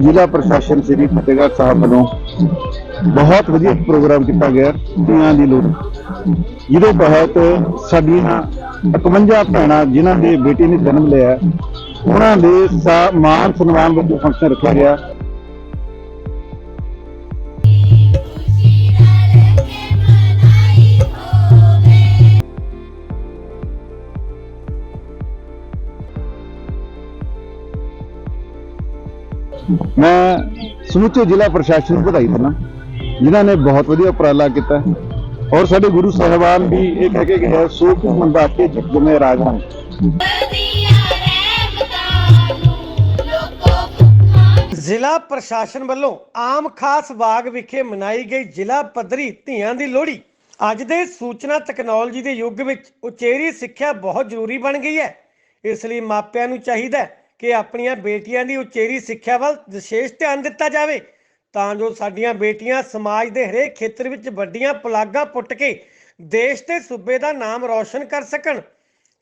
ਜ਼ਿਲ੍ਹਾ ਪ੍ਰਸ਼ਾਸਨ ਸ੍ਰੀ ਫਤਿਹਗੜ੍ਹ ਸਾਹਿਬ ਵੱਲੋਂ ਬਹੁਤ ਵਧੀਆ ਪ੍ਰੋਗਰਾਮ ਕੀਤਾ ਗਿਆ ਧੀਆਂ ਦੀ ਲੋੜ। ਜਿਹਦੇ ਤਹਿਤ ਸਾਡੀਆਂ 51 ਭੈਣਾਂ ਜਿਨ੍ਹਾਂ ਦੇ ਬੇਟੀ ਨੇ ਜਨਮ ਲਿਆ ਉਹਨਾਂ ਦੇ ਮਾਨ ਸਨਮਾਨ ਵਜੋਂ ਫੰਕਸ਼ਨ ਰੱਖਿਆ ਗਿਆ। ਮੈਂ ਸਮੁੱਚੇ ਜ਼ਿਲ੍ਹਾ ਪ੍ਰਸ਼ਾਸਨ ਨੂੰ ਵਧਾਈ ਦਿੰਦਾ। ਜਿਨ੍ਹਾਂ ਨੇ ਬਹੁਤ ਵਧੀਆ ਉਪਰਾਲਾ ਕੀਤਾ। ਔਰ ਸਾਡੇ ਗੁਰੂ ਸਾਹਿਬਾਨ ਵੀ ਇਹ ਕਹਿ ਕੇ ਗਏ ਹੈ, ਮੰਦਾ ਕੇ ਜਿਵੇਂ ਰਾਜਨ ਵਧੀਆ ਜ਼ਿਲ੍ਹਾ ਪ੍ਰਸ਼ਾਸਨ ਵੱਲੋਂ ਆਮ ਖਾਸ ਬਾਗ ਵਿਖੇ ਮਨਾਈ ਗਈ ਜ਼ਿਲ੍ਹਾ ਪੱਧਰੀ ਧੀਆਂ ਦੀ ਲੋਹੜੀ। ਅੱਜ ਦੇ ਸੂਚਨਾ ਤਕਨਾਲੋਜੀ ਦੇ ਯੁੱਗ ਵਿੱਚ ਉਚੇਰੀ ਸਿੱਖਿਆ ਬਹੁਤ ਜ਼ਰੂਰੀ ਬਣ ਗਈ ਹੈ। ਇਸ ਲਈ ਮਾਪਿਆਂ ਨੂੰ ਚਾਹੀਦਾ ਹੈ ਕਿ ਆਪਣੀਆਂ ਬੇਟੀਆਂ ਦੀ ਉਚੇਰੀ ਸਿੱਖਿਆ ਵੱਲ ਵਿਸ਼ੇਸ਼ ਧਿਆਨ ਦਿੱਤਾ ਜਾਵੇ, ਤਾਂ ਜੋ ਸਾਡੀਆਂ ਬੇਟੀਆਂ ਸਮਾਜ ਦੇ ਹਰੇਕ ਖੇਤਰ ਵਿੱਚ ਵੱਡੀਆਂ ਪਲਾਗਾਂ ਪੁੱਟ ਕੇ ਦੇਸ਼ ਤੇ ਸੂਬੇ ਦਾ ਨਾਮ ਰੌਸ਼ਨ ਕਰ ਸਕਣ।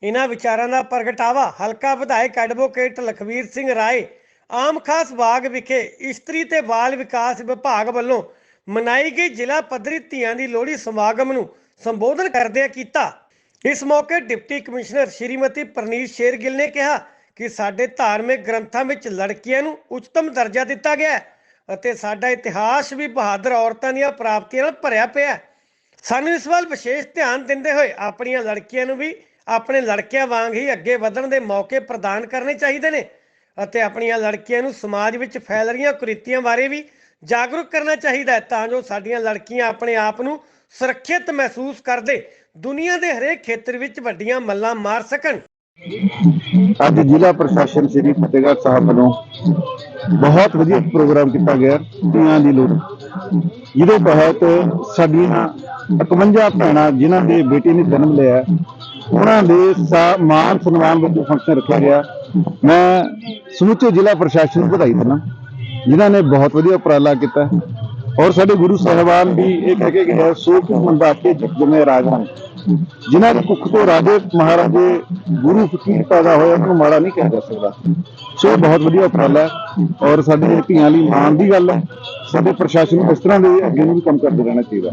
ਇਹਨਾਂ ਵਿਚਾਰਾਂ ਦਾ ਪ੍ਰਗਟਾਵਾ ਹਲਕਾ ਵਿਧਾਇਕ ਐਡਵੋਕੇਟ ਲਖਵੀਰ ਸਿੰਘ ਰਾਏ, ਆਮ ਖਾਸ ਬਾਗ ਵਿਖੇ ਇਸਤਰੀ ਤੇ ਬਾਲ ਵਿਕਾਸ ਵਿਭਾਗ ਵੱਲੋਂ ਮਨਾਈ ਗਈ ਜ਼ਿਲ੍ਹਾ ਪੱਧਰੀ ਧੀਆਂ ਦੀ ਲੋਹੜੀ ਸਮਾਗਮ ਨੂੰ ਸੰਬੋਧਨ ਕਰਦਿਆਂ ਕੀਤਾ। ਇਸ ਮੌਕੇ ਡਿਪਟੀ ਕਮਿਸ਼ਨਰ ਸ਼੍ਰੀਮਤੀ ਪ੍ਰਨੀਤ ਸ਼ੇਰਗਿੱਲ ਨੇ ਕਿਹਾ ਕਿ ਸਾਡੇ ਧਾਰਮਿਕ ਗ੍ਰੰਥਾਂ ਵਿੱਚ ਲੜਕੀਆਂ ਨੂੰ ਉੱਚਤਮ ਦਰਜਾ ਦਿੱਤਾ ਗਿਆ ਅਤੇ ਸਾਡਾ ਇਤਿਹਾਸ ਵੀ ਬਹਾਦਰ ਔਰਤਾਂ ਦੀਆਂ ਪ੍ਰਾਪਤੀਆਂ ਨਾਲ ਭਰਿਆ ਪਿਆ ਹੈ। ਸਾਨੂੰ ਇਸ ਵੱਲ ਵਿਸ਼ੇਸ਼ ਧਿਆਨ ਦਿੰਦੇ ਹੋਏ ਆਪਣੀਆਂ ਲੜਕੀਆਂ ਨੂੰ ਵੀ ਆਪਣੇ ਲੜਕਿਆਂ ਵਾਂਗ ਹੀ ਅੱਗੇ ਵਧਣ ਦੇ ਮੌਕੇ ਪ੍ਰਦਾਨ ਕਰਨੇ ਚਾਹੀਦੇ ਨੇ ਅਤੇ ਆਪਣੀਆਂ ਲੜਕੀਆਂ ਨੂੰ ਸਮਾਜ ਵਿੱਚ ਫੈਲ ਰਹੀਆਂ ਕੁਰੀਤੀਆਂ ਬਾਰੇ ਵੀ ਜਾਗਰੂਕ ਕਰਨਾ ਚਾਹੀਦਾ ਹੈ ਤਾਂ ਜੋ ਸਾਡੀਆਂ ਲੜਕੀਆਂ ਆਪਣੇ ਆਪ ਨੂੰ ਸੁਰੱਖਿਅਤ ਮਹਿਸੂਸ ਕਰਦੇ, ਦੁਨੀਆ ਦੇ ਹਰੇਕ ਖੇਤਰ ਵਿੱਚ ਵੱਡੀਆਂ ਮੱਲਾਂ ਮਾਰ ਸਕਣ। ਅੱਜ ਜ਼ਿਲ੍ਹਾ ਪ੍ਰਸ਼ਾਸਨ ਸ੍ਰੀ ਫਤਿਹਗੜ੍ਹ ਸਾਹਿਬ ਵੱਲੋਂ ਬਹੁਤ ਵਧੀਆ ਪ੍ਰੋਗਰਾਮ ਕੀਤਾ ਗਿਆ ਧੀਆਂ ਦੀ ਲੋੜ। ਜਿਹਦੇ ਤਹਿਤ ਸਾਡੀਆਂ 51 ਭੈਣਾਂ ਜਿਨ੍ਹਾਂ ਦੇ ਬੇਟੀ ਨੇ ਜਨਮ ਲਿਆ ਉਹਨਾਂ ਦੇ ਮਾਨ ਸਨਮਾਨ ਵਜੋਂ ਫੰਕਸ਼ਨ ਰੱਖਿਆ ਗਿਆ। ਮੈਂ ਸਮੁੱਚੇ ਜ਼ਿਲ੍ਹਾ ਪ੍ਰਸ਼ਾਸਨ ਨੂੰ ਵਧਾਈ ਦਿੰਦਾ ਜਿਨ੍ਹਾਂ ਨੇ ਬਹੁਤ ਵਧੀਆ ਉਪਰਾਲਾ ਕੀਤਾ। ਔਰ ਸਾਡੇ ਗੁਰੂ ਸਾਹਿਬਾਨ ਵੀ ਇਹ ਕਹਿ ਕੇ ਗਏ ਹੈ, ਸੋ ਕੋ ਮੰਦਾ ਜਿਵੇਂ ਰਾਜਨ ਜਿਨ੍ਹਾਂ ਦੀ ਕੁੱਖ ਤੋਂ ਰਾਜੇ ਮਹਾਰਾਜੇ ਗੁਰੂ ਫਕੀਰ ਪੈਦਾ ਹੋਇਆ ਉਹਨੂੰ ਮਾੜਾ ਨਹੀਂ ਕਿਹਾ ਜਾ ਸਕਦਾ। ਸੋ ਇਹ ਬਹੁਤ ਵਧੀਆ ਉਪਰਾਲਾ ਹੈ ਔਰ ਸਾਡੇ ਧੀਆਂ ਲਈ ਮਾਣ ਦੀ ਗੱਲ ਹੈ। ਸਾਡੇ ਪ੍ਰਸ਼ਾਸਨ ਨੂੰ ਇਸ ਤਰ੍ਹਾਂ ਦੇ ਅੱਗੇ ਨੂੰ ਵੀ ਕੰਮ ਕਰਦੇ ਰਹਿਣਾ ਚਾਹੀਦਾ।